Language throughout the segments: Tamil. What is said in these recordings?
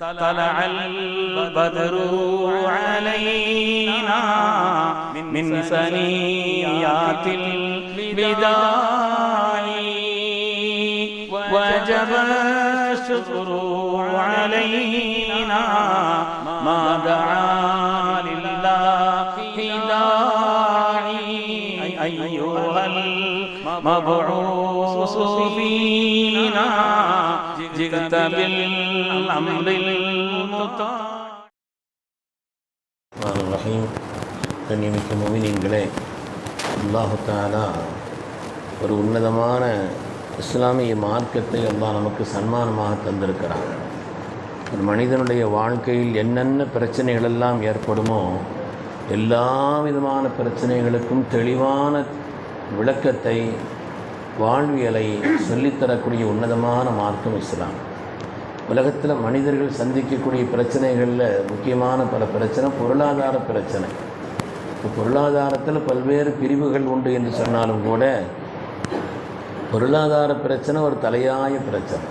طلع البدر علينا من ثنيات البداع وجب الشكر علينا ما دعا المبعوث فينا جئت بالأمر المطاع ரஹ்மான் ரஹீம் கண்ணியமிக்க முமினீன்களே அல்லாஹு தாலா ஒரு உன்னதமான இஸ்லாமிய மார்க்கத்தை அல்லாஹ் நமக்கு சன்மானமாக தந்திருக்கிறான் ஒரு மனிதனுடைய வாழ்க்கையில் என்னென்ன பிரச்சனைகள் எல்லாம் ஏற்படுமோ எல்லா விதமான பிரச்சனைகளுக்கும் தெளிவான விளக்கத்தை வாழ்வியலை சொல்லித்தரக்கூடிய உன்னதமான மார்க்கம் இஸ்லாம். உலகத்தில் மனிதர்கள் சந்திக்கக்கூடிய பிரச்சனைகளில் முக்கியமான பல பிரச்சனை பொருளாதார பிரச்சனை. இப்போ பொருளாதாரத்தில் பல்வேறு பிரிவுகள் உண்டு என்று சொன்னாலும் கூட பொருளாதார பிரச்சனை ஒரு தலையாய பிரச்சனை.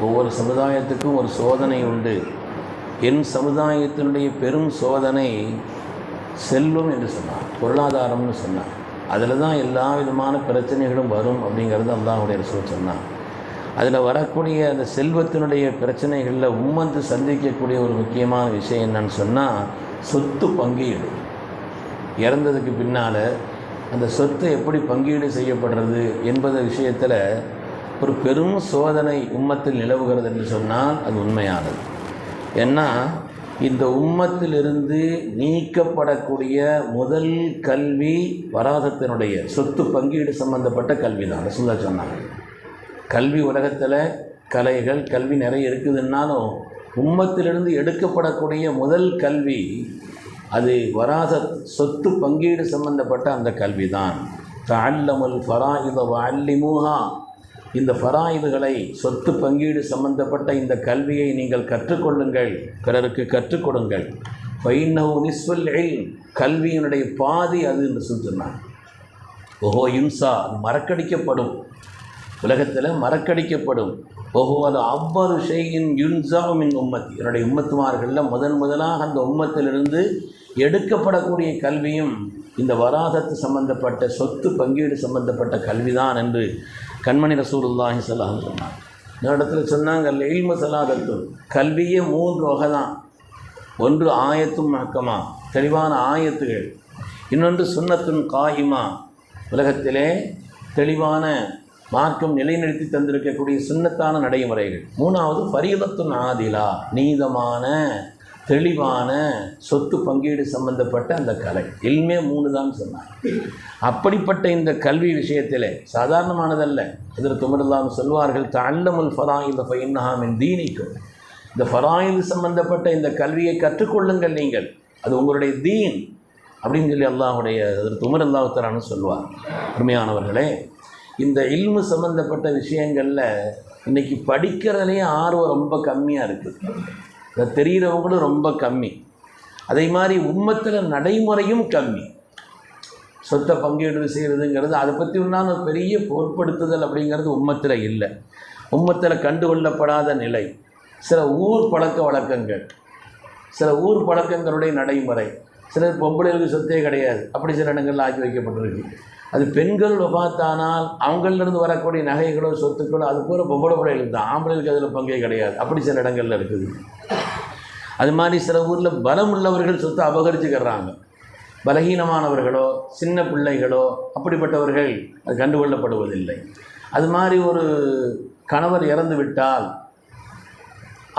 ஒவ்வொரு சமுதாயத்துக்கும் ஒரு சோதனை உண்டு. என் சமுதாயத்தினுடைய பெரும் சோதனை செல்வம் என்று சொன்னார் பொருளாதாரம்னு சொன்னார். அதில் தான் எல்லா விதமான பிரச்சனைகளும் வரும் அப்படிங்கிறது அல்லாஹுடைய ரசூல் சொன்னான். அதில் வரக்கூடிய அந்த செல்வத்தினுடைய பிரச்சனைகளில் உம்மந்து சந்திக்கக்கூடிய ஒரு முக்கியமான விஷயம் என்னன்னு சொன்னால் சொத்து பங்கீடு. இறந்ததுக்கு பின்னால் அந்த சொத்து எப்படி பங்கீடு செய்யப்படுறது என்பது விஷயத்தில் ஒரு பெரும் சோதனை உம்மத்தில் நிலவுகிறது என்று சொன்னால் அது உண்மையானது. ஏன்னா இந்த உம்மத்திலிருந்து நீக்கப்படக்கூடிய முதல் கல்வி வராதத்தினுடைய சொத்து பங்கீடு சம்பந்தப்பட்ட கல்வி தான் ரசுல்லா சொன்னாங்க. கல்வி உலகத்தில் கலைகள் கல்வி நிறைய இருக்குதுன்னாலும் உம்மத்திலிருந்து எடுக்கப்படக்கூடிய முதல் கல்வி அது வராத சொத்து பங்கீடு சம்பந்தப்பட்ட அந்த கல்வி தான் தல்லமுல் ஃபராயித அல்லிமுஹா இந்த ஃபராயிதுகளை சொத்து பங்கீடு சம்பந்தப்பட்ட இந்த கல்வியை நீங்கள் கற்றுக்கொள்ளுங்கள். பிறருக்கு கற்றுக் கொடுங்கள் பைனவு நிஸ்வல் கல்வியினுடைய பாதி அது என்று சொல்லினார் ஓஹோ இம்சா மறக்கடிக்கப்படும். உலகத்தில் மறக்கடிக்கப்படும். ஓஹோ அது அவ்வொரு ஷெய்யின் யுன்சாமின் உம்மத்தி. என்னுடைய உம்மத்துமார்களில் முதன் முதலாக அந்த உம்மத்திலிருந்து எடுக்கப்படக்கூடிய கல்வியும் இந்த வராதத்து சம்பந்தப்பட்ட சொத்து பங்கீடு சம்பந்தப்பட்ட கல்விதான் என்று கண்மணி ரசூலுல்லாஹி சொல்லாஹ் சொன்னாங்க. இந்த இடத்துல சொன்னாங்க இல்ம சலாதத்து கல்வியே மூன்று வகை தான் ஒன்று ஆயத்தும் மக்கமா தெளிவான ஆயத்துகள். இன்னொன்று சுண்ணத்தும் காயிமா உலகத்திலே தெளிவான மார்க்கம் நிலைநிறுத்தி தந்திருக்கக்கூடிய சுண்ணத்தான நடைமுறைகள். மூணாவது பரியதத்துன் ஆதிலா நீதமான தெளிவான சொத்து பங்கீடு சம்பந்தப்பட்ட அந்த கலை. இல்மே மூணு தான் சொன்னார் அப்படிப்பட்ட இந்த கல்வி விஷயத்திலே சாதாரணமானதல்ல. இதில் துமரல்லாம் சொல்வார்கள் தாண்டமுல் ஃபராயில் ஃபைன்னஹாமின் தீனிக்கும். இந்த ஃபராயில் சம்பந்தப்பட்ட இந்த கல்வியை கற்றுக்கொள்ளுங்கள் நீங்கள். அது உங்களுடைய தீன். அப்படின்னு சொல்லி அல்லாஹுடைய அதில் துமர் அல்லாஹுத்தரான்னு சொல்லுவார் அருமையானவர்களே இந்த இல்மு சம்பந்தப்பட்ட விஷயங்களில் இன்றைக்கி படிக்கிறதுலேயே ஆர்வம் ரொம்ப கம்மியாக இருக்குது. தெரிகிறவங்களும் ரொம்ப கம்மி. அதே மாதிரி உம்மத்தில் நடைமுறையும் கம்மி. சொத்தை பங்கீடு செய்கிறதுங்கிறது அதை பற்றி உண்டான பெரிய பொருட்படுத்துதல் அப்படிங்கிறது உம்மத்தில் இல்லை. உம்மத்தில் கண்டுகொள்ளப்படாத நிலை. சில ஊர் பழக்க வழக்கங்கள். சில ஊர் பழக்கங்களுடைய நடைமுறை. சிலர் பொம்பளைகளுக்கு சொத்தே கிடையாது. அப்படி சில இடங்களில் ஆக்கி வைக்கப்பட்டிருக்கு. அது பெண்கள் பார்த்தானால் அவங்களிருந்து வரக்கூடிய நகைகளோ சொத்துக்களோ அது பூரா பொம்பளை பிள்ளைகளுக்கு தான். ஆம்பளைகளுக்கு அதில் பங்கே கிடையாது. அப்படி சில இடங்களில் இருக்குது. அது மாதிரி சில ஊரில் பலம் உள்ளவர்கள் சொத்தை அபகரிச்சுக்கிறாங்க. பலகீனமானவர்களோ சின்ன பிள்ளைகளோ அப்படிப்பட்டவர்கள் அது கண்டுகொள்ளப்படுவதில்லை. அது மாதிரி ஒரு கணவர் இறந்து விட்டால்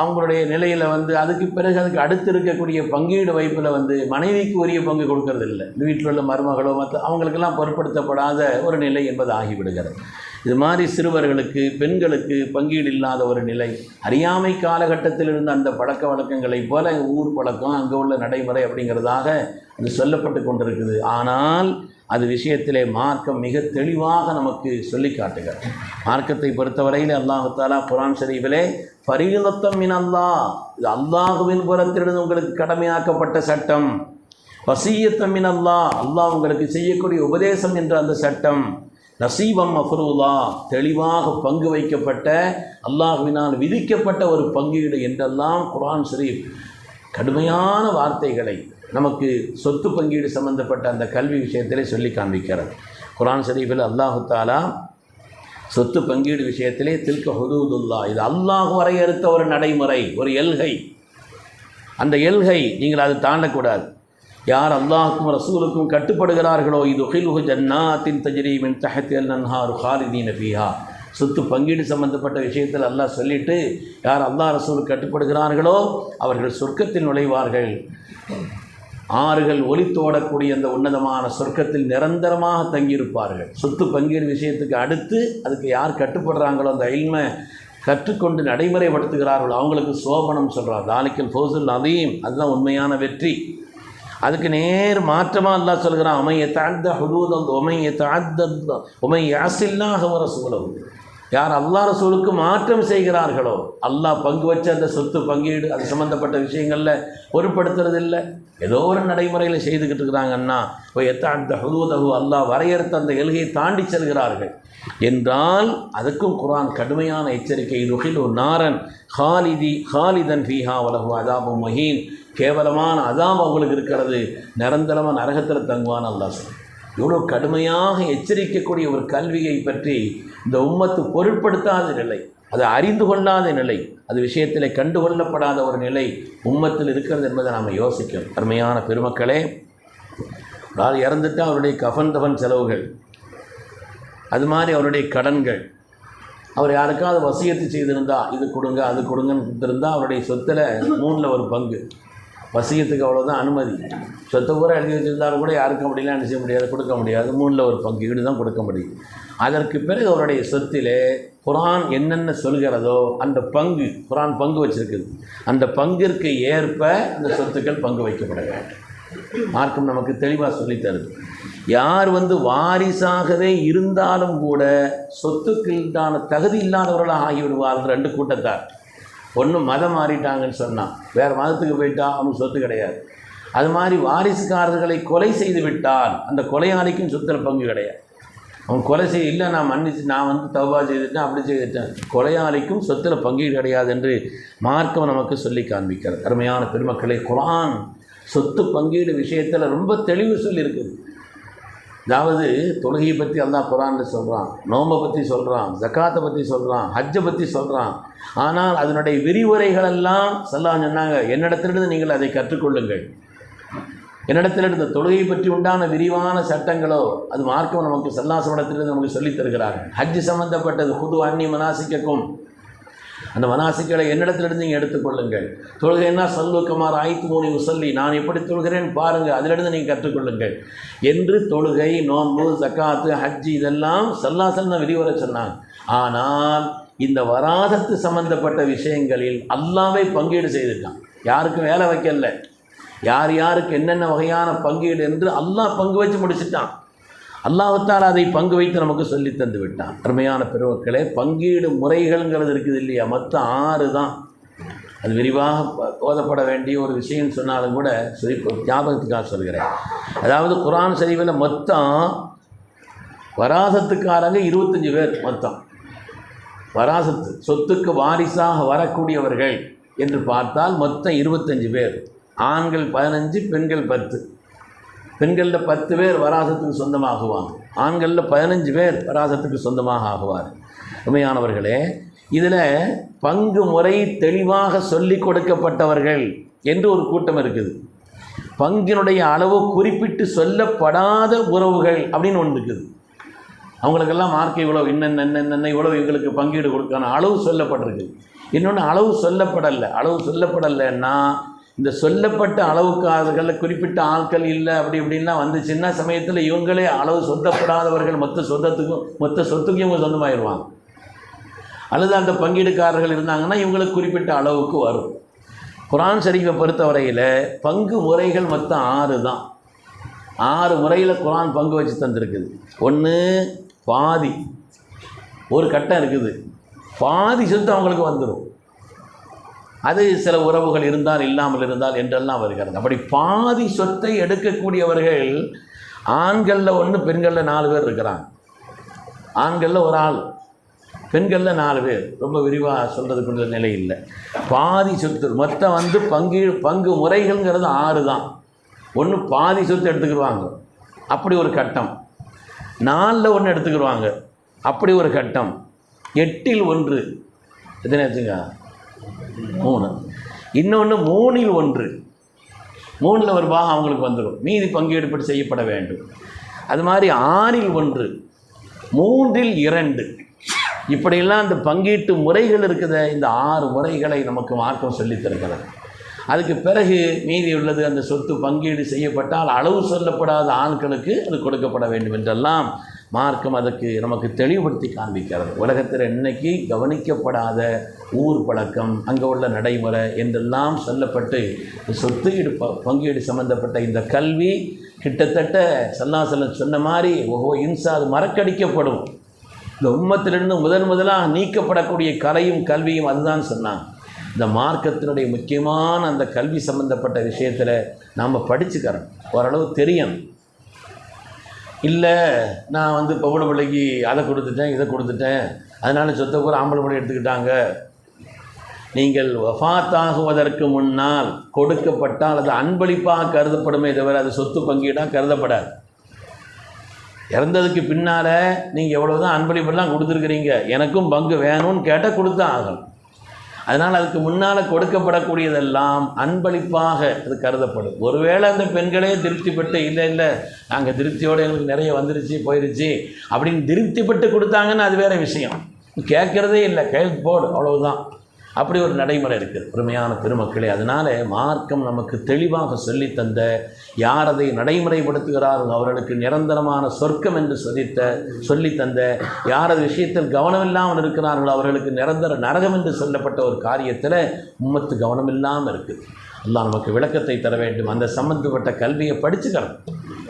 அவங்களுடைய நிலையில் வந்து அதுக்கு பிறகு அதுக்கு அடுத்து இருக்கக்கூடிய பங்கீடு வைப்பில் வந்து மனைவிக்கு உரிய பங்கு கொடுக்கறது இல்லை வீட்டில் உள்ள மருமகளோ மற்ற அவங்களுக்கெல்லாம் பொருட்படுத்தப்படாத ஒரு நிலை என்பது ஆகிவிடுகிறது. இது மாதிரி சிறுவர்களுக்கு பெண்களுக்கு பங்கீடு இல்லாத ஒரு நிலை. அறியாமை காலகட்டத்தில் இருந்த அந்த பழக்க வழக்கங்களைப் போல ஊர் பழக்கம் அங்கே உள்ள நடைமுறை அப்படிங்கிறதாக அது சொல்லப்பட்டு கொண்டிருக்குது. ஆனால் அது விஷயத்திலே மார்க்கம் மிக தெளிவாக நமக்கு சொல்லி காட்டுகிறது. மார்க்கத்தை பொறுத்தவரையில் அல்லாஹாலா புரான் குரான் ஷரீஃபிலே பரிகுலத்தம் மின் அல்லாஹ் இது அல்லாஹுவின் புறத்திலிருந்து உங்களுக்கு கடமையாக்கப்பட்ட சட்டம். வசீயத்தம் மின் அல்லா அல்லாஹ் உங்களுக்கு செய்யக்கூடிய உபதேசம் என்ற அந்த சட்டம். நசீபம் மஃபரூலா தெளிவாக பங்கு வைக்கப்பட்ட அல்லாஹுவினால் விதிக்கப்பட்ட ஒரு பங்கீடு என்றெல்லாம் குரான் ஷரீப் கடுமையான வார்த்தைகளை நமக்கு சொத்து பங்கீடு சம்பந்தப்பட்ட அந்த கல்வி விஷயத்திலே சொல்லி காண்பிக்கிறது. குர்ஆன் ஷரீஃபில் அல்லாஹு தாலா சொத்து பங்கீடு விஷயத்திலே தில்க ஹுதூதுல்லா இது அல்லாஹ் வரையறுத்த ஒரு நடைமுறை ஒரு எல்கை. அந்த எல்கை நீங்கள் அதை தாண்டக்கூடாது. யார் அல்லாஹுக்கும் ரசூலுக்கும் கட்டுப்படுகிறார்களோ இது ஹில்ஹு ஜன்னாத்தின் தஜ்ரீமின் தஹத்தில் நன்ஹாரு ஹாலிதீன் ஃபீஹா. சொத்து பங்கீடு சம்பந்தப்பட்ட விஷயத்தில் அல்லாஹ் சொல்லிட்டு யார் அல்லாஹ் ரசூலுக்கு கட்டுப்படுகிறார்களோ அவர்கள் சொர்க்கத்தில் நுழைவார்கள். ஆறுகள் ஒலித்தோடக்கூடிய அந்த உன்னதமான சொர்க்கத்தில் நிரந்தரமாக தங்கியிருப்பார்கள். சொத்து பங்கீடு விஷயத்துக்கு அடுத்து அதுக்கு யார் கட்டுப்படுறாங்களோ அந்த இல்மை கற்றுக்கொண்டு நடைமுறைப்படுத்துகிறார்களோ அவங்களுக்கு சோபனம் சொல்கிறார் தாலிக்கல் ஃபோசுல் அதீம் அதுதான் உண்மையான வெற்றி. அதுக்கு நேர் மாற்றமாக அல்லாஹ் சொல்கிறான் உமையை தாழ்ந்த ஹுதூத் உமையை தாழ்ந்த உமை யாசில்லாக வர சூழல் யார் அல்லாஹ் ரசூலுக்கு மாற்றம் செய்கிறார்களோ அல்லாஹ் பங்கு வச்ச அந்த சொத்து பங்கீடு அது சம்மந்தப்பட்ட விஷயங்களில் பொருட்படுத்துறது இல்லை ஏதோ ஒரு நடைமுறையில் செய்துக்கிட்டு இருக்கிறாங்கன்னா இப்போ எத்தாந்த ஹுதூதகு அல்லாஹ் வரையறுத்த அந்த எல்கையை தாண்டி செல்கிறார்கள். என்றால் அதுக்கும் குரான் கடுமையான எச்சரிக்கை ருஹிலு நாரன் ஹாலிதி ஹாலிதன் ஃபீஹா வலகு அதாபு மஹீன் கேவலமான அதாம் அவங்களுக்கு இருக்கிறது. நிரந்தரமாக நரகத்தில் தங்குவான் அல்லா சொல்றான். இவ்வளோ கடுமையாக எச்சரிக்கக்கூடிய ஒரு கல்வியை பற்றி இந்த உம்மத்து பொருட்படுத்தாத நிலை அது அறிந்து கொள்ளாத நிலை அது விஷயத்தில் கண்டுகொள்ளப்படாத ஒரு நிலை உம்மத்தில் இருக்கிறது என்பதை நாம் யோசிக்கணும். அருமையான பெருமக்களே ஒரு ஆள் இறந்துட்டா அவருடைய கஃன் தஃபன் செலவுகள் அது மாதிரி அவருடைய கடன்கள். அவர் யாருக்காவது வசியத்து செய்திருந்தா இது கொடுங்க அது கொடுங்கன்னு கொடுத்துருந்தா அவருடைய சொத்தில் மூணில் ஒரு பங்கு. வசியத்துக்கு அவ்வளோதான் அனுமதி. சொத்தை பூரா எழுதி வச்சிருந்தாலும் கூட யாருக்கும் முடியல என்ன செய்ய முடியாது கொடுக்க முடியாது. மூணில் ஒரு பங்கு இப்படி தான் கொடுக்க முடியும். அதற்கு பிறகு அவருடைய சொத்திலே குரான் என்னென்ன சொல்கிறதோ அந்த பங்கு குரான் பங்கு வச்சிருக்குது. அந்த பங்கிற்கு ஏற்ப அந்த சொத்துக்கள் பங்கு வைக்கப்பட வேண்டும். மார்க்கம் நமக்கு தெளிவாக சொல்லித் தருது யார் வந்து வாரிசாகவே இருந்தாலும் கூட சொத்துக்களுக்கான தகுதி இல்லாதவர்களாக ஆகிவிடுவார்கள் ரெண்டு கூட்டத்தார். ஒன்று மதம் மாறிட்டாங்கன்னு சொன்னான் வேறு மதத்துக்கு போயிட்டா அவனுக்கு சொத்து கிடையாது. அது மாதிரி வாரிசுக்காரர்களை கொலை செய்து விட்டால் அந்த கொலையாளிக்கும் சொத்தில் பங்கு கிடையாது. அவன் கொலை செய்ய இல்லை நான் மன்னிச்சு நான் வந்து தவா செய்துட்டேன் அப்படி செய்துட்டேன். கொலையாளிக்கும் சொத்தில் பங்கு கிடையாது என்று மார்க்கம் நமக்கு சொல்லி காண்பிக்கிறது. அருமையான பெருமக்களை குரான் சொத்து பங்கீடு விஷயத்தில் ரொம்ப தெளிவு சொல்லியிருக்குது அதாவது தொழுகையை பற்றி அல்லாஹ் குரான்னு சொல்கிறான் நோம்பை பற்றி சொல்கிறான் ஜக்காத்தை பற்றி சொல்கிறான் ஹஜ்ஜை பற்றி சொல்கிறான் ஆனால் அதனுடைய விரிவுரைகளெல்லாம் எல்லாம் சொன்னாங்க. என்னிடத்திலிருந்து நீங்கள் அதை கற்றுக்கொள்ளுங்கள். என்னிடத்திலிருந்து தொழுகை பற்றி உண்டான விரிவான சட்டங்களோ அது மார்க்கம் நமக்கு சல்லாசமடத்திலிருந்து நமக்கு சொல்லித் தருகிறார்கள். ஹஜ் சம்பந்தப்பட்டது புது அந்நி மனாசிக்கும் அந்த மனாசிக்களை என்னிடத்திலிருந்து நீங்கள் எடுத்துக்கொள்ளுங்கள். தொழுகைன்னா சொல்லுக்குமார் ஆய்த்து மூணி சொல்லி நான் எப்படி தொழுகிறேன்? பாருங்கள் அதிலிருந்து நீங்கள் கற்றுக்கொள்ளுங்கள். என்று தொழுகை நோன்பு சக்காத்து ஹஜ்ஜி இதெல்லாம் சல்லாசல் தான் விரிவுரை சொன்னாங்க. ஆனால் இந்த வராதத்து சம்பந்தப்பட்ட விஷயங்களில் அல்லாவே பங்கீடு செய்துட்டான் யாருக்கும் வேலை வைக்கல. யார் யாருக்கு என்னென்ன வகையான பங்கீடு என்று அல்லாஹ் பங்கு வச்சு முடிச்சுட்டான். அல்லாஹத்தால் அதை பங்கு வைத்து நமக்கு சொல்லி தந்து விட்டான். அருமையான பெருமக்களே பங்கீடு முறைகள்ங்கிறது இருக்குது இல்லையா? மொத்தம் ஆறு தான். அது விரிவாக ப- ஓதப்பட வேண்டிய ஒரு விஷயம் சொன்னாலும் கூட சொல்லி ஞாபகத்துக்காக சொல்கிறேன். அதாவது குரான் சரிவில் மொத்தம் வராசத்துக்காரங்க இருபத்தஞ்சி பேர் மொத்தம். வராசத்து சொத்துக்கு வாரிசாக வரக்கூடியவர்கள் என்று பார்த்தால் மொத்தம் இருபத்தஞ்சு பேர். ஆண்கள் பதினஞ்சு பெண்கள் பத்து. பெண்களில் பத்து பேர் வராசத்துக்கு சொந்தமாகுவாங்க. ஆண்களில் பதினஞ்சு பேர் வராசத்துக்கு சொந்தமாக ஆகுவார். உண்மையானவர்களே இதில் பங்கு முறை தெளிவாக சொல்லி கொடுக்கப்பட்டவர்கள் என்று ஒரு கூட்டம் இருக்குது. பங்கினுடைய அளவு குறிப்பிட்டு சொல்லப்படாத உறவுகள் அப்படின்னு ஒன்று இருக்குது. அவங்களுக்கெல்லாம் மார்க் இவ்வளோ இன்னென்ன என்னென்ன இவ்வளோ இவங்களுக்கு பங்கீடு கொடுக்கணும் அளவு சொல்லப்பட்டிருக்கு. இன்னொன்று அளவு சொல்லப்படலை. அளவு சொல்லப்படலைன்னா இந்த சொல்லப்பட்ட அளவுக்காரர்களில் குறிப்பிட்ட ஆட்கள் இல்லை அப்படி இப்படின்லாம் வந்து சின்ன சமயத்தில் இவங்களே அளவு சொந்தப்படாதவர்கள் மொத்த சொந்தத்துக்கும் மொத்த சொத்துக்கும் இவங்க சொந்தமாயிருவாங்க. அல்லது அந்த பங்கீடுக்காரர்கள் இருந்தாங்கன்னா இவங்களுக்கு குறிப்பிட்ட அளவுக்கு வரும். குரான் ஷரீஃபை பொறுத்தவரையில் பங்கு முறைகள் மொத்தம் ஆறு தான். ஆறு முறையில் குரான் பங்கு வச்சு தந்திருக்குது. ஒன்று பாதி. ஒரு கட்டம் இருக்குது. பாதி சொத்து அவங்களுக்கு வந்துடும் அது சில உறவுகள் இருந்தால் இல்லாமல் இருந்தால் என்றெல்லாம் வருகிறது. அப்படி பாதி சொத்தை எடுக்கக்கூடியவர்கள் ஆண்களில் ஒன்று பெண்களில் நாலு பேர் இருக்கிறாங்க. ஆண்களில் ஒரு ஆள் பெண்களில் நாலு பேர். ரொம்ப விரிவாக சொல்கிறதுக்குள்ள நிலை இல்லை. பாதி சொத்து மொத்தம் வந்து பங்கு பங்கு முறைகள்ங்கிறது ஆறு தான். ஒன்று பாதி சொத்து எடுத்துக்கிடுவாங்க. அப்படி ஒரு கட்டம். நாலில் ஒன்று எடுத்துக்கிடுவாங்க. அப்படி ஒரு கட்டம். எட்டில் ஒன்று. எத்தனை ஆச்சுங்க? மூணு. இன்னொன்று மூணில் ஒன்று. மூணில் ஒரு பாகம் அவங்களுக்கு வந்துடும். மீதி பங்கீடுபடி செய்யப்பட வேண்டும். அது மாதிரி ஆறில் ஒன்று மூன்றில் இரண்டு. இப்படியெல்லாம் அந்த பங்கீட்டு முறைகள் இருக்குத இந்த ஆறு முறைகளை நமக்கு மார்க்கம் சொல்லித் அதுக்கு பிறகு மீதி உள்ளது அந்த சொத்து பங்கீடு செய்யப்பட்டால் அளவு சொல்லப்படாத ஆண்களுக்கு அது கொடுக்கப்பட வேண்டும் என்றெல்லாம் மார்க்கம் அதுக்கு நமக்கு தெளிவுபடுத்தி காண்பிக்கிறது. உலகத்தில் இன்னைக்கு கவனிக்கப்படாத ஊர் பழக்கம் அங்கே உள்ள நடைமுறை என்றெல்லாம் சொல்லப்பட்டு இந்த சொத்து ப பங்கீடு சம்பந்தப்பட்ட இந்த கல்வி கிட்டத்தட்ட சல்லாசலம் சொன்ன மாதிரி ஓ இன்சா அது மறக்கடிக்கப்படும். இந்த உம்மத்திலிருந்து முதன் முதலாக நீக்கப்படக்கூடிய கலையும் கல்வியும் அதுதான் சொன்னாங்க. இந்த மார்க்கத்தினுடைய முக்கியமான அந்த கல்வி சம்பந்தப்பட்ட விஷயத்தில் நாம் படிச்சுக்கிறோம். ஓரளவு தெரியும். இல்லை நான் வந்து பொம்பளை பிள்ளைக்கு அதை கொடுத்துட்டேன் இதை கொடுத்துட்டேன். அதனால் சொத்தை கூட ஆம்பளை பிள்ளை எடுத்துக்கிட்டாங்க. நீங்கள் வஃபாத்தாகுவதற்கு முன்னால் கொடுக்கப்பட்டால் அது அன்பளிப்பாக கருதப்படுமே தவிர அது சொத்து பங்கீடாக கருதப்படாது. இறந்ததுக்கு பின்னால் நீங்கள் எவ்வளோ தான் அன்பளிப்பெல்லாம் கொடுத்துருக்குறீங்க எனக்கும் பங்கு வேணும்னு கேட்டால் கொடுத்தான் ஆகணும். அதனால் அதுக்கு முன்னால் கொடுக்கப்படக்கூடியதெல்லாம் அன்பளிப்பாக அது கருதப்படும். ஒருவேளை அந்த பெண்களே திருப்திப்பட்டு இல்லை இல்லை நாங்கள் திருப்தியோடு எங்களுக்கு நிறைய வந்துருச்சு போயிருச்சு அப்படின்னு திருப்திப்பட்டு கொடுத்தாங்கன்னு அது வேறு விஷயம். கேட்குறதே இல்லை கையெழுத்து போடு அவ்வளவுதான். அப்படி ஒரு நடைமுறை இருக்குது. பெருமையான பெருமக்களே அதனால் மார்க்கம் நமக்கு தெளிவாக சொல்லித்தந்த யார் அதை நடைமுறைப்படுத்துகிறார்கள் அவர்களுக்கு நிரந்தரமான சொர்க்கம் என்று சொல்லித்த சொல்லித்தந்த யார் அது விஷயத்தில் கவனமில்லாமல் இருக்கிறார்களோ அவர்களுக்கு நிரந்தர நரகம் என்று சொல்லப்பட்ட ஒரு காரியத்தில் உம்மத்து கவனமில்லாமல் இருக்குது. எல்லாம் நமக்கு விளக்கத்தை தர வேண்டும். அந்த சம்மந்தப்பட்ட கல்வியை படிச்சுக்கிறோம்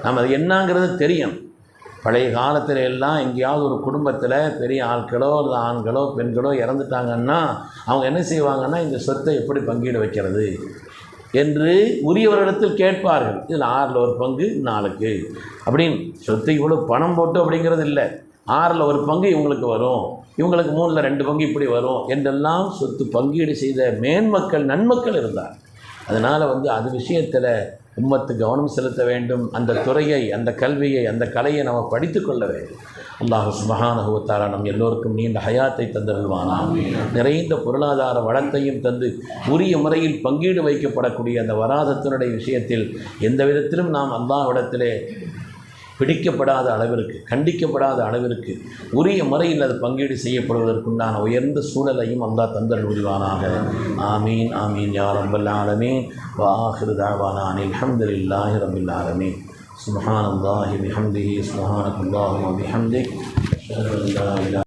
நம்ம அது என்னங்கிறது தெரியும். பழைய காலத்தில் எல்லாம் எங்கேயாவது ஒரு குடும்பத்தில் பெரிய ஆட்களோ அல்லது ஆண்களோ பெண்களோ இறந்துட்டாங்கன்னா அவங்க என்ன செய்வாங்கன்னா இந்த சொத்தை எப்படி பங்கீடு வைக்கிறது என்று உரியவர்களிடத்தில் கேட்பார்கள். இதில் ஆறில் ஒரு பங்கு நாளுக்கு அப்படின்னு சொத்தை இவ்வளோ பணம் போட்டு அப்படிங்கிறது இல்லை. ஆறில் ஒரு பங்கு இவங்களுக்கு வரும். இவங்களுக்கு மூணில் ரெண்டு பங்கு இப்படி வரும் என்றெல்லாம் சொத்து பங்கீடு செய்த மேன்மக்கள் நன்மக்கள் இருந்தார் அதனால் வந்து அது விஷயத்தில் உம்மத்து கவனம் செலுத்த வேண்டும். அந்த துறையை அந்த கல்வியை அந்த கலையை நம்ம படித்து கொள்ள வேண்டும். அல்லாஹு சுபஹானஹுவத்தாரா நம் எல்லோருக்கும் நீண்ட ஹயாத்தை தந்தருள்வானா நிறைந்த பொருளாதார வளத்தையும் தந்து உரிய முறையில் பங்கீடு வைக்கப்படக்கூடிய அந்த வராதத்தினுடைய விஷயத்தில் எந்த விதத்திலும் நாம் அல்லாஹ் இடத்திலே பிடிக்கப்படாத அளவிற்கு கண்டிக்கப்படாத அளவிற்கு உரிய முறையில் அது பங்கீடு செய்யப்படுவதற்குண்டான உயர்ந்த சூழலையும் அந்த தந்தல் முடிவானாக ஆமீன் ஆமீன். யா ரப்பல் ஆலமீன். வாஹிரு தாவானா அனில் அல்ஹம்துலில்லாஹி ரப்பில் ஆலமீன். சுப்ஹானல்லாஹி பிஹம்திஹி